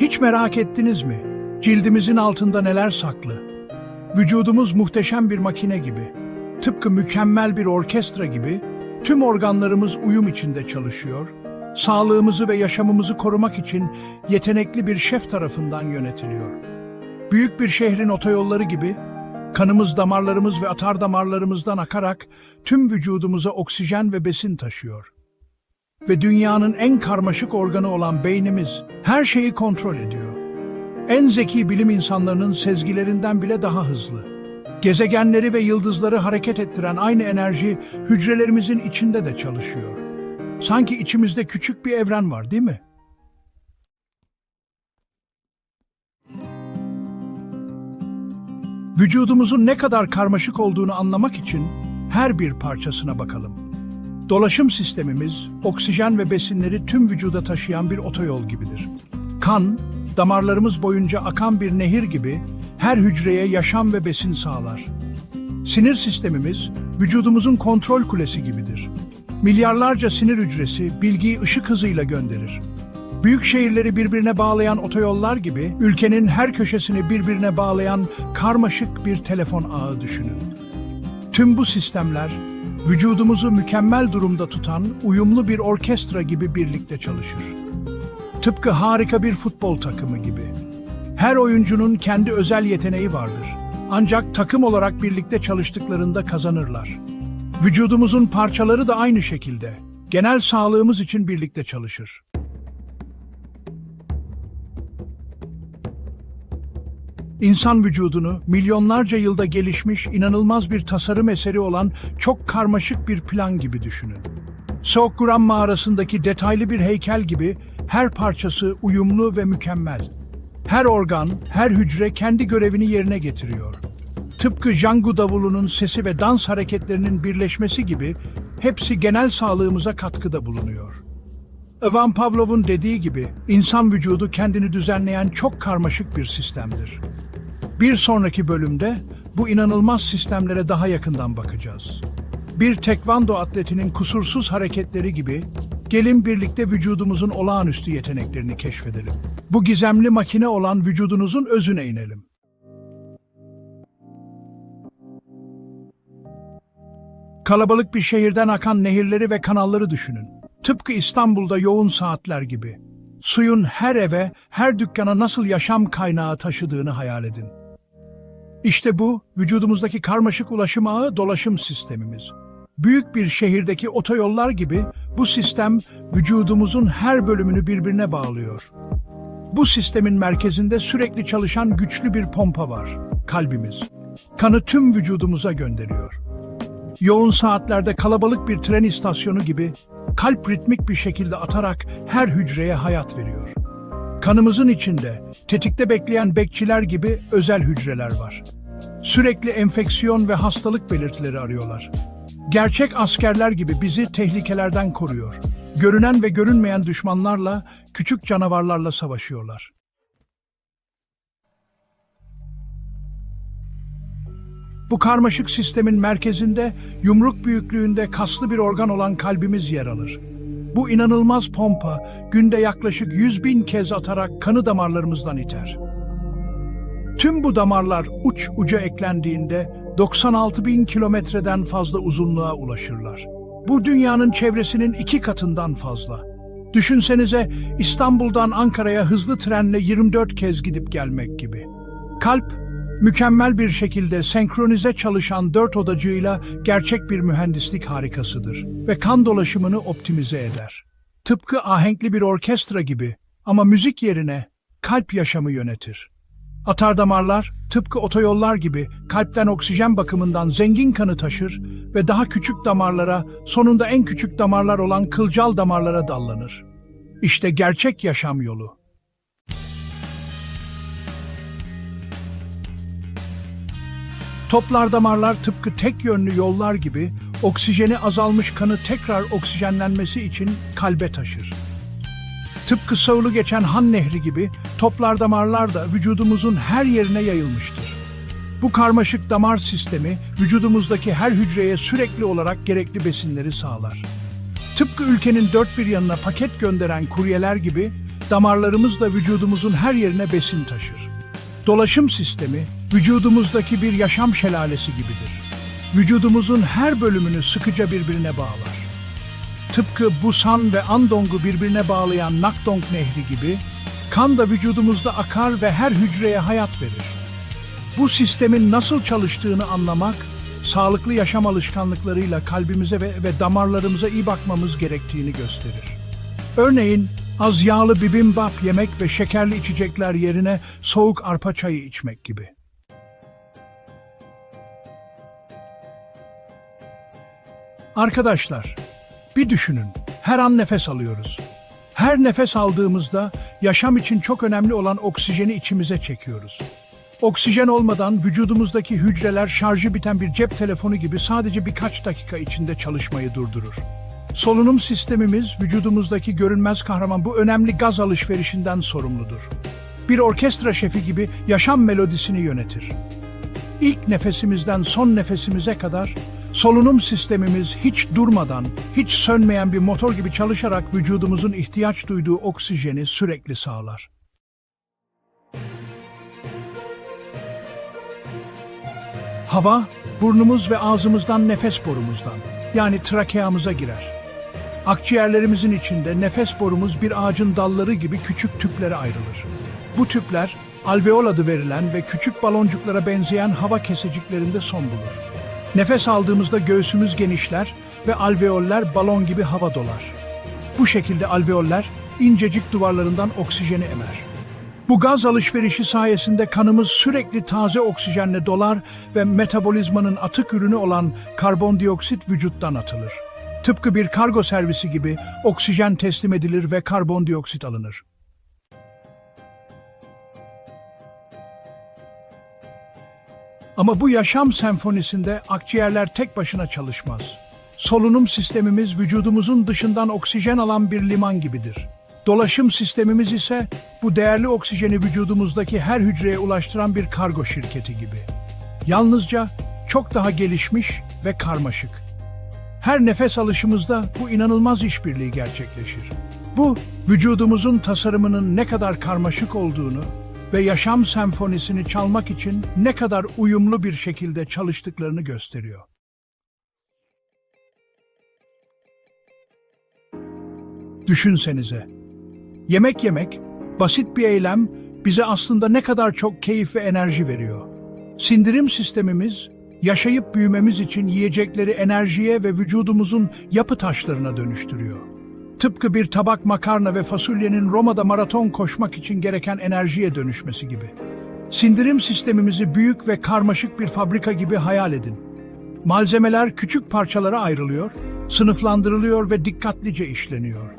Hiç merak ettiniz mi? Cildimizin altında neler saklı? Vücudumuz muhteşem bir makine gibi. Tıpkı mükemmel bir orkestra gibi tüm organlarımız uyum içinde çalışıyor. Sağlığımızı ve yaşamımızı korumak için yetenekli bir şef tarafından yönetiliyor. Büyük bir şehrin otoyolları gibi kanımız, damarlarımız ve atar damarlarımızdan akarak tüm vücudumuza oksijen ve besin taşıyor. Ve dünyanın en karmaşık organı olan beynimiz her şeyi kontrol ediyor. En zeki bilim insanlarının sezgilerinden bile daha hızlı. Gezegenleri ve yıldızları hareket ettiren aynı enerji hücrelerimizin içinde de çalışıyor. Sanki içimizde küçük bir evren var, değil mi? Vücudumuzun ne kadar karmaşık olduğunu anlamak için her bir parçasına bakalım. Dolaşım sistemimiz, oksijen ve besinleri tüm vücuda taşıyan bir otoyol gibidir. Kan, damarlarımız boyunca akan bir nehir gibi her hücreye yaşam ve besin sağlar. Sinir sistemimiz, vücudumuzun kontrol kulesi gibidir. Milyarlarca sinir hücresi bilgiyi ışık hızıyla gönderir. Büyük şehirleri birbirine bağlayan otoyollar gibi ülkenin her köşesini birbirine bağlayan karmaşık bir telefon ağı düşünün. Tüm bu sistemler vücudumuzu mükemmel durumda tutan uyumlu bir orkestra gibi birlikte çalışır. Tıpkı harika bir futbol takımı gibi. Her oyuncunun kendi özel yeteneği vardır. Ancak takım olarak birlikte çalıştıklarında kazanırlar. Vücudumuzun parçaları da aynı şekilde. Genel sağlığımız için birlikte çalışır. İnsan vücudunu milyonlarca yılda gelişmiş inanılmaz bir tasarım eseri olan çok karmaşık bir plan gibi düşünün. Soğukguram mağarasındaki detaylı bir heykel gibi her parçası uyumlu ve mükemmel. Her organ, her hücre kendi görevini yerine getiriyor. Tıpkı jangu davulunun sesi ve dans hareketlerinin birleşmesi gibi hepsi genel sağlığımıza katkıda bulunuyor. Ivan Pavlov'un dediği gibi insan vücudu kendini düzenleyen çok karmaşık bir sistemdir. Bir sonraki bölümde bu inanılmaz sistemlere daha yakından bakacağız. Bir tekvando atletinin kusursuz hareketleri gibi gelin birlikte vücudumuzun olağanüstü yeteneklerini keşfedelim. Bu gizemli makine olan vücudunuzun özüne inelim. Kalabalık bir şehirden akan nehirleri ve kanalları düşünün. Tıpkı İstanbul'da yoğun saatler gibi. Suyun her eve, her dükkana nasıl yaşam kaynağı taşıdığını hayal edin. İşte bu, vücudumuzdaki karmaşık ulaşım ağı dolaşım sistemimiz. Büyük bir şehirdeki otoyollar gibi bu sistem vücudumuzun her bölümünü birbirine bağlıyor. Bu sistemin merkezinde sürekli çalışan güçlü bir pompa var, kalbimiz. Kanı tüm vücudumuza gönderiyor. Yoğun saatlerde kalabalık bir tren istasyonu gibi kalp ritmik bir şekilde atarak her hücreye hayat veriyor. Kanımızın içinde tetikte bekleyen bekçiler gibi özel hücreler var. Sürekli enfeksiyon ve hastalık belirtileri arıyorlar. Gerçek askerler gibi bizi tehlikelerden koruyor. Görünen ve görünmeyen düşmanlarla, küçük canavarlarla savaşıyorlar. Bu karmaşık sistemin merkezinde yumruk büyüklüğünde kaslı bir organ olan kalbimiz yer alır. Bu inanılmaz pompa günde yaklaşık 100 bin kez atarak kanı damarlarımızdan iter. Tüm bu damarlar uç uca eklendiğinde 96 bin kilometreden fazla uzunluğa ulaşırlar. Bu dünyanın çevresinin iki katından fazla. Düşünsenize İstanbul'dan Ankara'ya hızlı trenle 24 kez gidip gelmek gibi. Kalp, mükemmel bir şekilde senkronize çalışan dört odacığıyla gerçek bir mühendislik harikasıdır ve kan dolaşımını optimize eder. Tıpkı ahenkli bir orkestra gibi ama müzik yerine kalp yaşamı yönetir. Atardamarlar, tıpkı otoyollar gibi kalpten oksijen bakımından zengin kanı taşır ve daha küçük damarlara, sonunda en küçük damarlar olan kılcal damarlara dallanır. İşte gerçek yaşam yolu. Toplar damarlar tıpkı tek yönlü yollar gibi oksijeni azalmış kanı tekrar oksijenlenmesi için kalbe taşır. Tıpkı Sağlı geçen Han Nehri gibi toplar damarlar da vücudumuzun her yerine yayılmıştır. Bu karmaşık damar sistemi vücudumuzdaki her hücreye sürekli olarak gerekli besinleri sağlar. Tıpkı ülkenin dört bir yanına paket gönderen kuryeler gibi damarlarımız da vücudumuzun her yerine besin taşır. Dolaşım sistemi vücudumuzdaki bir yaşam şelalesi gibidir. Vücudumuzun her bölümünü sıkıca birbirine bağlar. Tıpkı Busan ve Andong'u birbirine bağlayan Nakdong Nehri gibi, kan da vücudumuzda akar ve her hücreye hayat verir. Bu sistemin nasıl çalıştığını anlamak, sağlıklı yaşam alışkanlıklarıyla kalbimize ve, ve damarlarımıza iyi bakmamız gerektiğini gösterir. Örneğin, az yağlı bibimbap yemek ve şekerli içecekler yerine soğuk arpa çayı içmek gibi. Arkadaşlar, bir düşünün. Her an nefes alıyoruz. Her nefes aldığımızda yaşam için çok önemli olan oksijeni içimize çekiyoruz. Oksijen olmadan vücudumuzdaki hücreler şarjı biten bir cep telefonu gibi sadece birkaç dakika içinde çalışmayı durdurur. Solunum sistemimiz vücudumuzdaki görünmez kahraman bu önemli gaz alışverişinden sorumludur. Bir orkestra şefi gibi yaşam melodisini yönetir. İlk nefesimizden son nefesimize kadar solunum sistemimiz hiç durmadan, hiç sönmeyen bir motor gibi çalışarak vücudumuzun ihtiyaç duyduğu oksijeni sürekli sağlar. Hava, burnumuz ve ağzımızdan nefes borumuzdan, yani trakeamıza girer. Akciğerlerimizin içinde nefes borumuz bir ağacın dalları gibi küçük tüplere ayrılır. Bu tüpler, alveol adı verilen ve küçük baloncuklara benzeyen hava keseciklerinde son bulur. Nefes aldığımızda göğsümüz genişler ve alveoller balon gibi hava dolar. Bu şekilde alveoller incecik duvarlarından oksijeni emer. Bu gaz alışverişi sayesinde kanımız sürekli taze oksijenle dolar ve metabolizmanın atık ürünü olan karbondioksit vücuttan atılır. Tıpkı bir kargo servisi gibi oksijen teslim edilir ve karbondioksit alınır. Ama bu yaşam senfonisinde akciğerler tek başına çalışmaz. Solunum sistemimiz vücudumuzun dışından oksijen alan bir liman gibidir. Dolaşım sistemimiz ise bu değerli oksijeni vücudumuzdaki her hücreye ulaştıran bir kargo şirketi gibi. Yalnızca çok daha gelişmiş ve karmaşık. Her nefes alışımızda bu inanılmaz işbirliği gerçekleşir. Bu, vücudumuzun tasarımının ne kadar karmaşık olduğunu ve yaşam senfonisini çalmak için ne kadar uyumlu bir şekilde çalıştıklarını gösteriyor. Düşünsenize. Yemek yemek, basit bir eylem bize aslında ne kadar çok keyif ve enerji veriyor. Sindirim sistemimiz, yaşayıp büyümemiz için yiyecekleri enerjiye ve vücudumuzun yapı taşlarına dönüştürüyor. Tıpkı bir tabak makarna ve fasulyenin Roma'da maraton koşmak için gereken enerjiye dönüşmesi gibi. Sindirim sistemimizi büyük ve karmaşık bir fabrika gibi hayal edin. Malzemeler küçük parçalara ayrılıyor, sınıflandırılıyor ve dikkatlice işleniyor.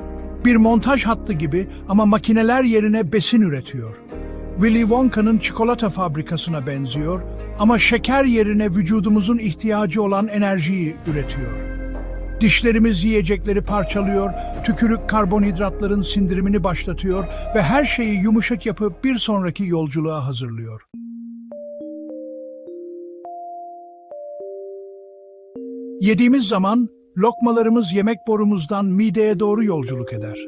Bir montaj hattı gibi ama makineler yerine besin üretiyor. Willy Wonka'nın çikolata fabrikasına benziyor ama şeker yerine vücudumuzun ihtiyacı olan enerjiyi üretiyor. Dişlerimiz yiyecekleri parçalıyor, tükürük karbonhidratların sindirimini başlatıyor ve her şeyi yumuşak yapıp bir sonraki yolculuğa hazırlıyor. Yediğimiz zaman lokmalarımız yemek borumuzdan mideye doğru yolculuk eder.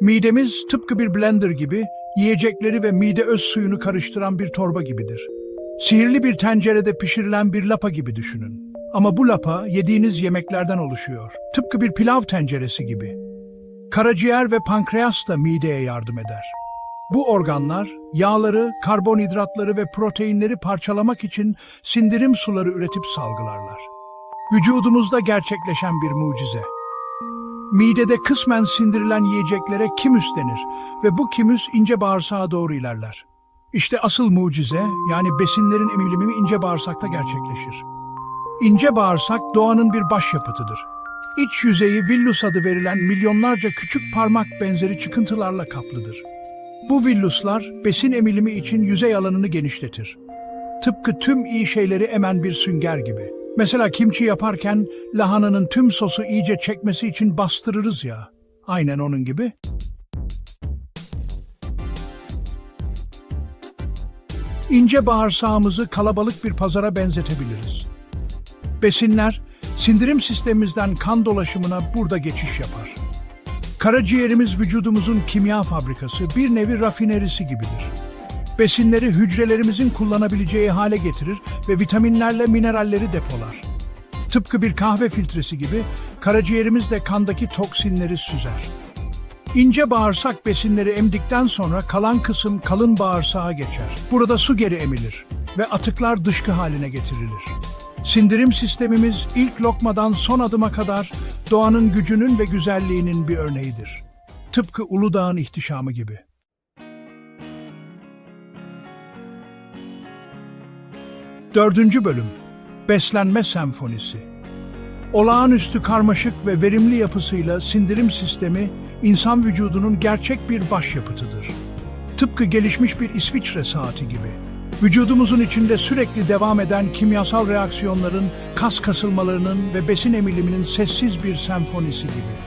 Midemiz tıpkı bir blender gibi yiyecekleri ve mide öz suyunu karıştıran bir torba gibidir. Sihirli bir tencerede pişirilen bir lapa gibi düşünün. Ama bu lapa yediğiniz yemeklerden oluşuyor. Tıpkı bir pilav tenceresi gibi. Karaciğer ve pankreas da mideye yardım eder. Bu organlar yağları, karbonhidratları ve proteinleri parçalamak için sindirim suları üretip salgılarlar. Vücudumuzda gerçekleşen bir mucize. Midede kısmen sindirilen yiyeceklere kimüs denir ve bu kimüs ince bağırsağa doğru ilerler. İşte asıl mucize yani besinlerin emilimi ince bağırsakta gerçekleşir. İnce bağırsak doğanın bir başyapıtıdır. İç yüzeyi villus adı verilen milyonlarca küçük parmak benzeri çıkıntılarla kaplıdır. Bu villuslar besin emilimi için yüzey alanını genişletir. Tıpkı tüm iyi şeyleri emen bir sünger gibi. Mesela kimçi yaparken lahananın tüm sosu iyice çekmesi için bastırırız ya. Aynen onun gibi. İnce bağırsağımızı kalabalık bir pazara benzetebiliriz. Besinler, sindirim sistemimizden kan dolaşımına burada geçiş yapar. Karaciğerimiz vücudumuzun kimya fabrikası, bir nevi rafinerisi gibidir. Besinleri hücrelerimizin kullanabileceği hale getirir ve vitaminlerle mineralleri depolar. Tıpkı bir kahve filtresi gibi karaciğerimiz de kandaki toksinleri süzer. İnce bağırsak besinleri emdikten sonra kalan kısım kalın bağırsağa geçer. Burada su geri emilir ve atıklar dışkı haline getirilir. Sindirim sistemimiz ilk lokmadan son adıma kadar doğanın gücünün ve güzelliğinin bir örneğidir. Tıpkı Uludağ'ın ihtişamı gibi. Dördüncü bölüm Beslenme Senfonisi Olağanüstü karmaşık ve verimli yapısıyla sindirim sistemi insan vücudunun gerçek bir başyapıtıdır. Tıpkı gelişmiş bir İsviçre saati gibi. Vücudumuzun içinde sürekli devam eden kimyasal reaksiyonların, kas kasılmalarının ve besin emiliminin sessiz bir senfonisi gibi.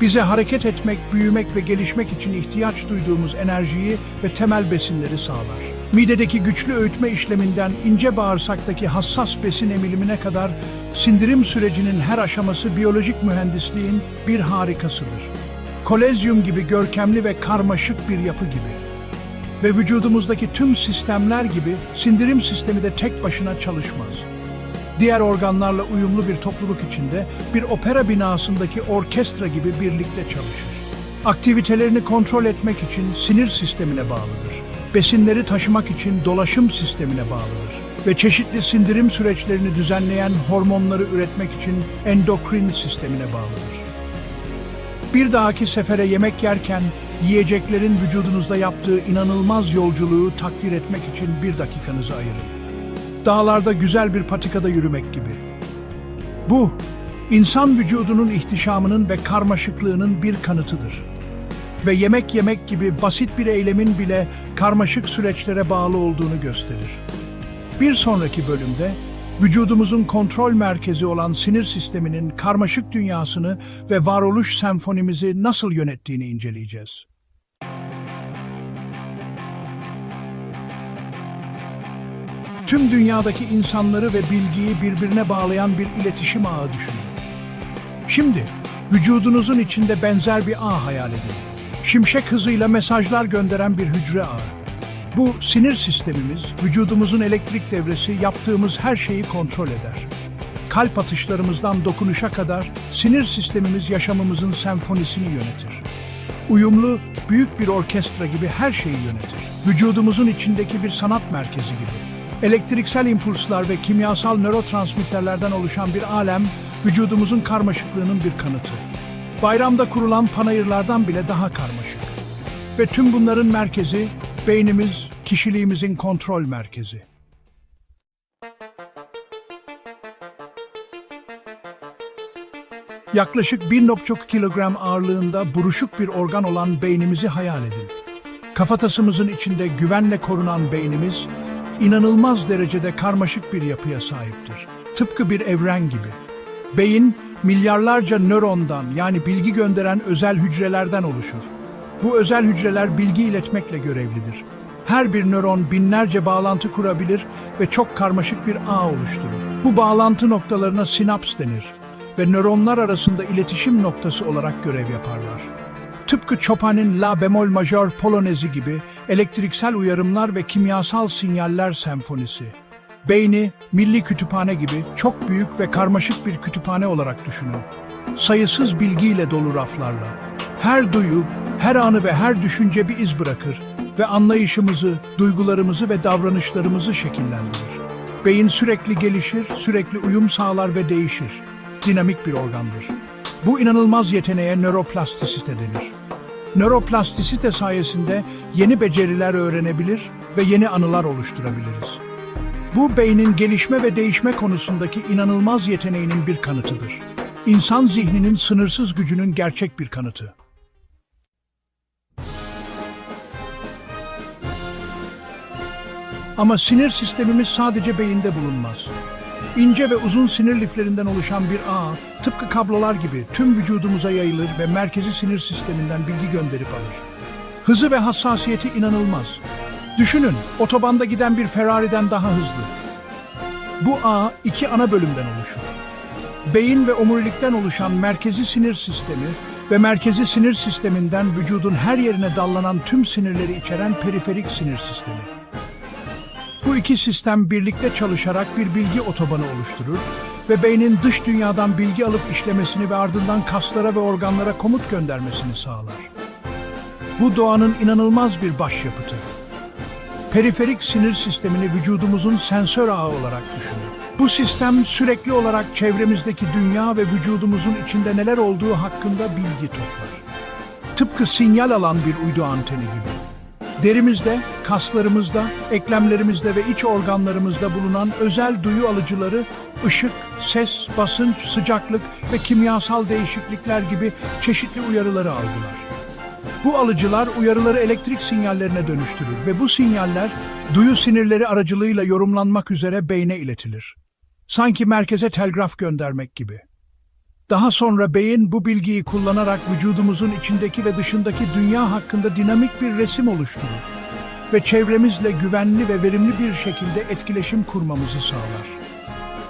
Bize hareket etmek, büyümek ve gelişmek için ihtiyaç duyduğumuz enerjiyi ve temel besinleri sağlar. Midedeki güçlü öğütme işleminden ince bağırsaktaki hassas besin emilimine kadar sindirim sürecinin her aşaması biyolojik mühendisliğin bir harikasıdır. Kolezyum gibi görkemli ve karmaşık bir yapı gibi. Ve vücudumuzdaki tüm sistemler gibi sindirim sistemi de tek başına çalışmaz. Diğer organlarla uyumlu bir topluluk içinde bir opera binasındaki orkestra gibi birlikte çalışır. Aktivitelerini kontrol etmek için sinir sistemine bağlıdır. Besinleri taşımak için dolaşım sistemine bağlıdır. Ve çeşitli sindirim süreçlerini düzenleyen hormonları üretmek için endokrin sistemine bağlıdır. Bir dahaki sefere yemek yerken yiyeceklerin vücudunuzda yaptığı inanılmaz yolculuğu takdir etmek için bir dakikanızı ayırın. Dağlarda güzel bir patikada yürümek gibi. Bu, insan vücudunun ihtişamının ve karmaşıklığının bir kanıtıdır. Ve yemek yemek gibi basit bir eylemin bile karmaşık süreçlere bağlı olduğunu gösterir. Bir sonraki bölümde vücudumuzun kontrol merkezi olan sinir sisteminin karmaşık dünyasını ve varoluş senfonimizi nasıl yönettiğini inceleyeceğiz. Tüm dünyadaki insanları ve bilgiyi birbirine bağlayan bir iletişim ağı düşünün. Şimdi vücudunuzun içinde benzer bir ağ hayal edin. Şimşek hızıyla mesajlar gönderen bir hücre ağı. Bu sinir sistemimiz, vücudumuzun elektrik devresi yaptığımız her şeyi kontrol eder. Kalp atışlarımızdan dokunuşa kadar sinir sistemimiz yaşamımızın senfonisini yönetir. Uyumlu, büyük bir orkestra gibi her şeyi yönetir. Vücudumuzun içindeki bir sanat merkezi gibi. Elektriksel impulslar ve kimyasal nörotransmitterlerden oluşan bir alem, vücudumuzun karmaşıklığının bir kanıtı. Bayramda kurulan panayırlardan bile daha karmaşık. Ve tüm bunların merkezi, beynimiz, kişiliğimizin kontrol merkezi. Yaklaşık 1,5 kilogram ağırlığında buruşuk bir organ olan beynimizi hayal edin. Kafatasımızın içinde güvenle korunan beynimiz, inanılmaz derecede karmaşık bir yapıya sahiptir. Tıpkı bir evren gibi. Beyin, milyarlarca nörondan yani bilgi gönderen özel hücrelerden oluşur. Bu özel hücreler bilgi iletmekle görevlidir. Her bir nöron binlerce bağlantı kurabilir ve çok karmaşık bir ağ oluşturur. Bu bağlantı noktalarına sinaps denir ve nöronlar arasında iletişim noktası olarak görev yaparlar. Tıpkı Chopin'in La bemol majör polonezi gibi elektriksel uyarımlar ve kimyasal sinyaller senfonisi. Beyni, milli kütüphane gibi çok büyük ve karmaşık bir kütüphane olarak düşünün. Sayısız bilgiyle dolu raflarla. Her duyu, her anı ve her düşünce bir iz bırakır ve anlayışımızı, duygularımızı ve davranışlarımızı şekillendirir. Beyin sürekli gelişir, sürekli uyum sağlar ve değişir. Dinamik bir organdır. Bu inanılmaz yeteneğe nöroplastisite denir. Nöroplastisite sayesinde yeni beceriler öğrenebilir ve yeni anılar oluşturabiliriz. Bu beynin gelişme ve değişme konusundaki inanılmaz yeteneğinin bir kanıtıdır. İnsan zihninin sınırsız gücünün gerçek bir kanıtı. Ama sinir sistemimiz sadece beyinde bulunmaz. İnce ve uzun sinir liflerinden oluşan bir ağ, tıpkı kablolar gibi tüm vücudumuza yayılır ve merkezi sinir sisteminden bilgi gönderip alır. Hızı ve hassasiyeti inanılmaz. Düşünün, otobanda giden bir Ferrari'den daha hızlı. Bu ağ iki ana bölümden oluşur. Beyin ve omurilikten oluşan merkezi sinir sistemi, ve merkezi sinir sisteminden vücudun her yerine dallanan tüm sinirleri içeren periferik sinir sistemi. Bu iki sistem birlikte çalışarak bir bilgi otobanı oluşturur ve beynin dış dünyadan bilgi alıp işlemesini ve ardından kaslara ve organlara komut göndermesini sağlar. Bu doğanın inanılmaz bir başyapıtı. Periferik sinir sistemini vücudumuzun sensör ağı olarak düşünün. Bu sistem sürekli olarak çevremizdeki dünya ve vücudumuzun içinde neler olduğu hakkında bilgi toplar. Tıpkı sinyal alan bir uydu anteni gibi. Derimizde, kaslarımızda, eklemlerimizde ve iç organlarımızda bulunan özel duyu alıcıları ışık, ses, basınç, sıcaklık ve kimyasal değişiklikler gibi çeşitli uyarıları algılar. Bu alıcılar uyarıları elektrik sinyallerine dönüştürür ve bu sinyaller duyu sinirleri aracılığıyla yorumlanmak üzere beyne iletilir. Sanki merkeze telgraf göndermek gibi. Daha sonra beyin bu bilgiyi kullanarak vücudumuzun içindeki ve dışındaki dünya hakkında dinamik bir resim oluşturur ve çevremizle güvenli ve verimli bir şekilde etkileşim kurmamızı sağlar.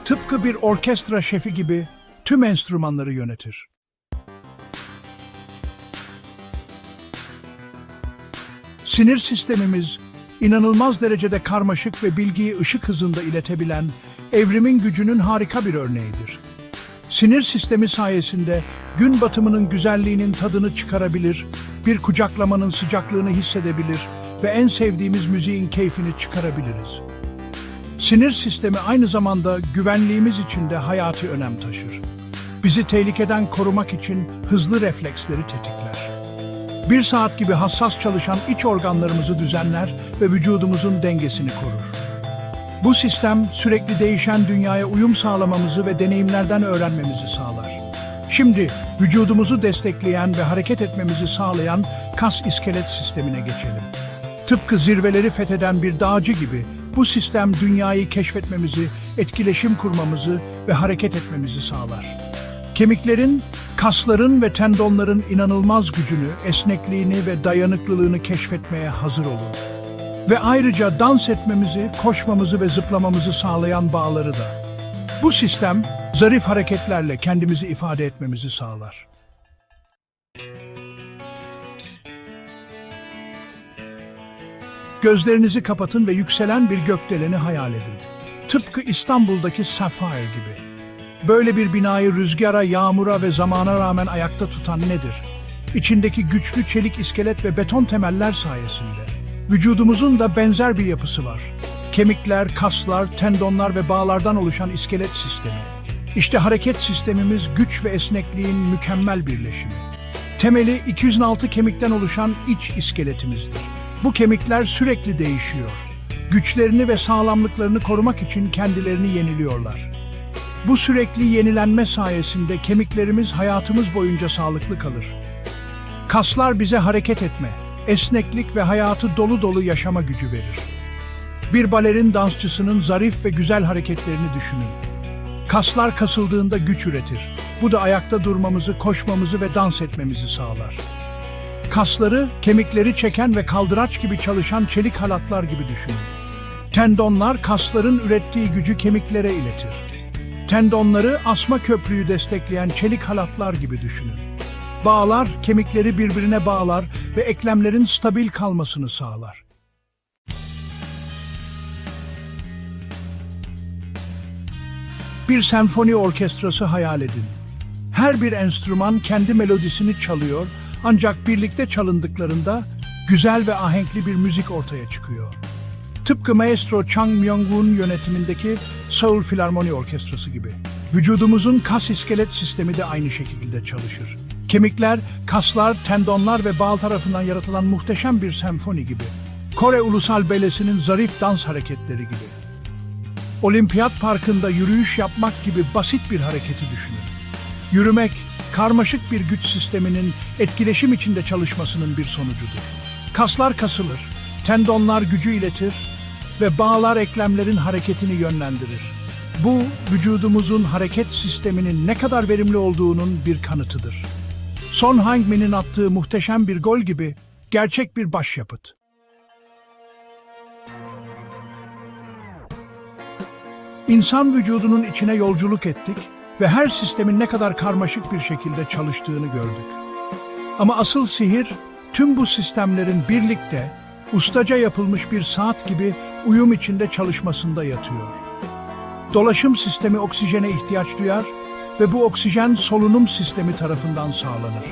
Tıpkı bir orkestra şefi gibi tüm enstrümanları yönetir. Sinir sistemimiz inanılmaz derecede karmaşık ve bilgiyi ışık hızında iletebilen evrimin gücünün harika bir örneğidir. Sinir sistemi sayesinde gün batımının güzelliğinin tadını çıkarabilir, bir kucaklamanın sıcaklığını hissedebilir ve en sevdiğimiz müziğin keyfini çıkarabiliriz. Sinir sistemi aynı zamanda güvenliğimiz için de hayati önem taşır. Bizi tehlikeden korumak için hızlı refleksleri tetikler. Bir saat gibi hassas çalışan iç organlarımızı düzenler ve vücudumuzun dengesini korur. Bu sistem sürekli değişen dünyaya uyum sağlamamızı ve deneyimlerden öğrenmemizi sağlar. Şimdi vücudumuzu destekleyen ve hareket etmemizi sağlayan kas iskelet sistemine geçelim. Tıpkı zirveleri fetheden bir dağcı gibi bu sistem dünyayı keşfetmemizi, etkileşim kurmamızı ve hareket etmemizi sağlar. Kemiklerin, kasların ve tendonların inanılmaz gücünü, esnekliğini ve dayanıklılığını keşfetmeye hazır olun. Ve ayrıca dans etmemizi, koşmamızı ve zıplamamızı sağlayan bağları da. Bu sistem zarif hareketlerle kendimizi ifade etmemizi sağlar. Gözlerinizi kapatın ve yükselen bir gökdeleni hayal edin. Tıpkı İstanbul'daki Sapphire gibi. Böyle bir binayı rüzgara, yağmura ve zamana rağmen ayakta tutan nedir? İçindeki güçlü çelik iskelet ve beton temeller sayesinde. Vücudumuzun da benzer bir yapısı var. Kemikler, kaslar, tendonlar ve bağlardan oluşan iskelet sistemi. İşte hareket sistemimiz güç ve esnekliğin mükemmel birleşimi. Temeli 206 kemikten oluşan iç iskeletimizdir. Bu kemikler sürekli değişiyor. Güçlerini ve sağlamlıklarını korumak için kendilerini yeniliyorlar. Bu sürekli yenilenme sayesinde kemiklerimiz hayatımız boyunca sağlıklı kalır. Kaslar bize hareket etme, esneklik ve hayatı dolu dolu yaşama gücü verir. Bir balerin dansçısının zarif ve güzel hareketlerini düşünün. Kaslar kasıldığında güç üretir. Bu da ayakta durmamızı, koşmamızı ve dans etmemizi sağlar. Kasları, kemikleri çeken ve kaldıraç gibi çalışan çelik halatlar gibi düşünün. Tendonlar kasların ürettiği gücü kemiklere iletir. Tendonları asma köprüyü destekleyen çelik halatlar gibi düşünün. Bağlar kemikleri birbirine bağlar ve eklemlerin stabil kalmasını sağlar. Bir senfoni orkestrası hayal edin. Her bir enstrüman kendi melodisini çalıyor ancak birlikte çalındıklarında güzel ve ahenkli bir müzik ortaya çıkıyor. Tıpkı maestro Chang Myung-woon yönetimindeki Seoul Filarmoni Orkestrası gibi. Vücudumuzun kas iskelet sistemi de aynı şekilde çalışır. Kemikler, kaslar, tendonlar ve bağ tarafından yaratılan muhteşem bir senfoni gibi. Kore Ulusal Balesi'nin zarif dans hareketleri gibi. Olimpiyat Parkı'nda yürüyüş yapmak gibi basit bir hareketi düşünün. Yürümek, karmaşık bir güç sisteminin etkileşim içinde çalışmasının bir sonucudur. Kaslar kasılır, tendonlar gücü iletir ve bağlar eklemlerin hareketini yönlendirir. Bu, vücudumuzun hareket sisteminin ne kadar verimli olduğunun bir kanıtıdır. Son Heung-min'in attığı muhteşem bir gol gibi gerçek bir başyapıt. İnsan vücudunun içine yolculuk ettik ve her sistemin ne kadar karmaşık bir şekilde çalıştığını gördük. Ama asıl sihir tüm bu sistemlerin birlikte ustaca yapılmış bir saat gibi uyum içinde çalışmasında yatıyor. Dolaşım sistemi oksijene ihtiyaç duyar ve bu oksijen solunum sistemi tarafından sağlanır.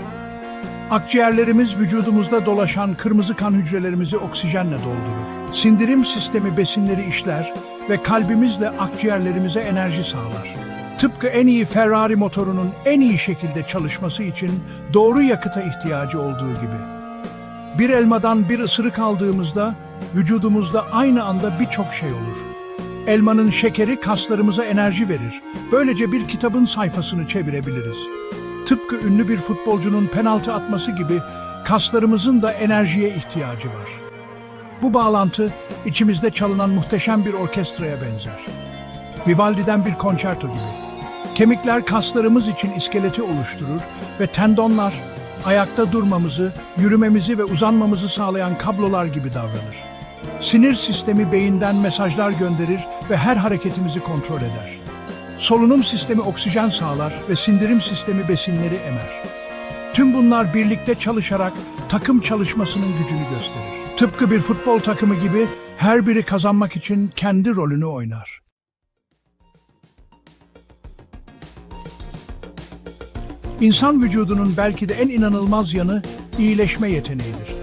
Akciğerlerimiz vücudumuzda dolaşan kırmızı kan hücrelerimizi oksijenle doldurur. Sindirim sistemi besinleri işler ve kalbimizle akciğerlerimize enerji sağlar. Tıpkı en iyi Ferrari motorunun en iyi şekilde çalışması için doğru yakıta ihtiyacı olduğu gibi. Bir elmadan bir ısırık aldığımızda vücudumuzda aynı anda birçok şey olur. Elmanın şekeri kaslarımıza enerji verir. Böylece bir kitabın sayfasını çevirebiliriz. Tıpkı ünlü bir futbolcunun penaltı atması gibi kaslarımızın da enerjiye ihtiyacı var. Bu bağlantı içimizde çalınan muhteşem bir orkestraya benzer. Vivaldi'den bir konçerto gibi. Kemikler kaslarımız için iskeleti oluşturur ve tendonlar ayakta durmamızı, yürümemizi ve uzanmamızı sağlayan kablolar gibi davranır. Sinir sistemi beyinden mesajlar gönderir ve her hareketimizi kontrol eder. Solunum sistemi oksijen sağlar ve sindirim sistemi besinleri emer. Tüm bunlar birlikte çalışarak takım çalışmasının gücünü gösterir. Tıpkı bir futbol takımı gibi her biri kazanmak için kendi rolünü oynar. İnsan vücudunun belki de en inanılmaz yanı iyileşme yeteneğidir.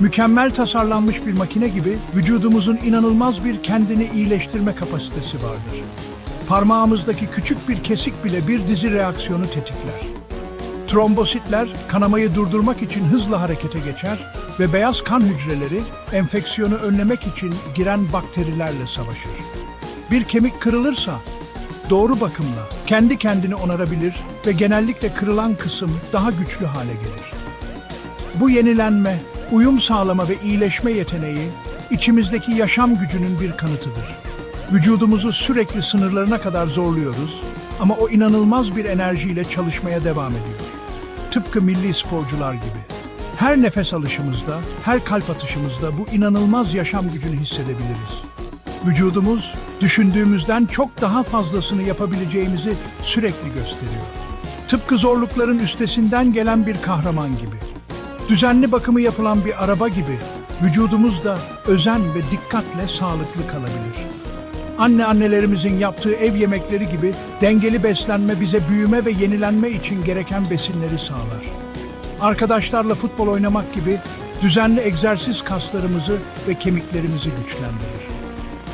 Mükemmel tasarlanmış bir makine gibi vücudumuzun inanılmaz bir kendini iyileştirme kapasitesi vardır. Parmağımızdaki küçük bir kesik bile bir dizi reaksiyonu tetikler. Trombositler kanamayı durdurmak için hızla harekete geçer ve beyaz kan hücreleri enfeksiyonu önlemek için giren bakterilerle savaşır. Bir kemik kırılırsa doğru bakımla kendi kendini onarabilir ve genellikle kırılan kısım daha güçlü hale gelir. Bu yenilenme, uyum sağlama ve iyileşme yeteneği içimizdeki yaşam gücünün bir kanıtıdır. Vücudumuzu sürekli sınırlarına kadar zorluyoruz ama o inanılmaz bir enerjiyle çalışmaya devam ediyor. Tıpkı milli sporcular gibi. Her nefes alışımızda, her kalp atışımızda bu inanılmaz yaşam gücünü hissedebiliriz. Vücudumuz düşündüğümüzden çok daha fazlasını yapabileceğimizi sürekli gösteriyor. Tıpkı zorlukların üstesinden gelen bir kahraman gibi. Düzenli bakımı yapılan bir araba gibi vücudumuz da özen ve dikkatle sağlıklı kalabilir. Anne annelerimizin yaptığı ev yemekleri gibi dengeli beslenme bize büyüme ve yenilenme için gereken besinleri sağlar. Arkadaşlarla futbol oynamak gibi düzenli egzersiz kaslarımızı ve kemiklerimizi güçlendirir.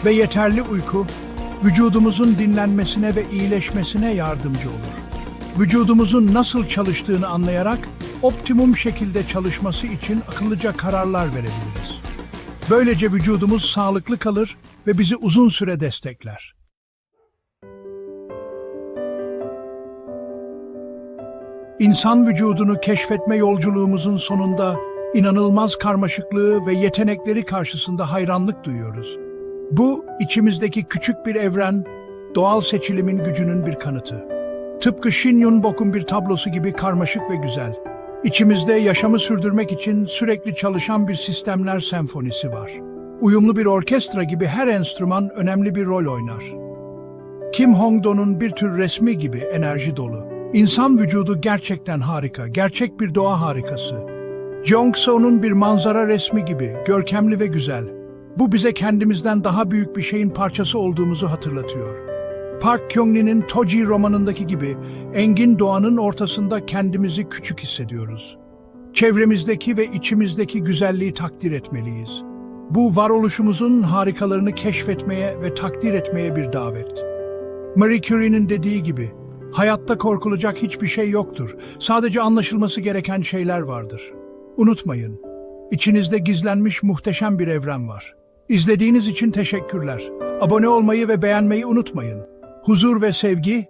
Ve yeterli uyku vücudumuzun dinlenmesine ve iyileşmesine yardımcı olur. Vücudumuzun nasıl çalıştığını anlayarak optimum şekilde çalışması için akıllıca kararlar verebiliriz. Böylece vücudumuz sağlıklı kalır ve bizi uzun süre destekler. İnsan vücudunu keşfetme yolculuğumuzun sonunda inanılmaz karmaşıklığı ve yetenekleri karşısında hayranlık duyuyoruz. Bu içimizdeki küçük bir evren, doğal seçilimin gücünün bir kanıtı. Tıpkı Shin Yun Bok'un bir tablosu gibi karmaşık ve güzel. İçimizde yaşamı sürdürmek için sürekli çalışan bir sistemler senfonisi var. Uyumlu bir orkestra gibi her enstrüman önemli bir rol oynar. Kim Hong-do'nun bir tür resmi gibi enerji dolu. İnsan vücudu gerçekten harika, gerçek bir doğa harikası. Jong So'nun bir manzara resmi gibi, görkemli ve güzel. Bu bize kendimizden daha büyük bir şeyin parçası olduğumuzu hatırlatıyor. Park Kyung-lin'in Toji romanındaki gibi engin doğanın ortasında kendimizi küçük hissediyoruz. Çevremizdeki ve içimizdeki güzelliği takdir etmeliyiz. Bu varoluşumuzun harikalarını keşfetmeye ve takdir etmeye bir davet. Marie Curie'nin dediği gibi, hayatta korkulacak hiçbir şey yoktur. Sadece anlaşılması gereken şeyler vardır. Unutmayın, içinizde gizlenmiş muhteşem bir evren var. İzlediğiniz için teşekkürler. Abone olmayı ve beğenmeyi unutmayın. Huzur ve sevgi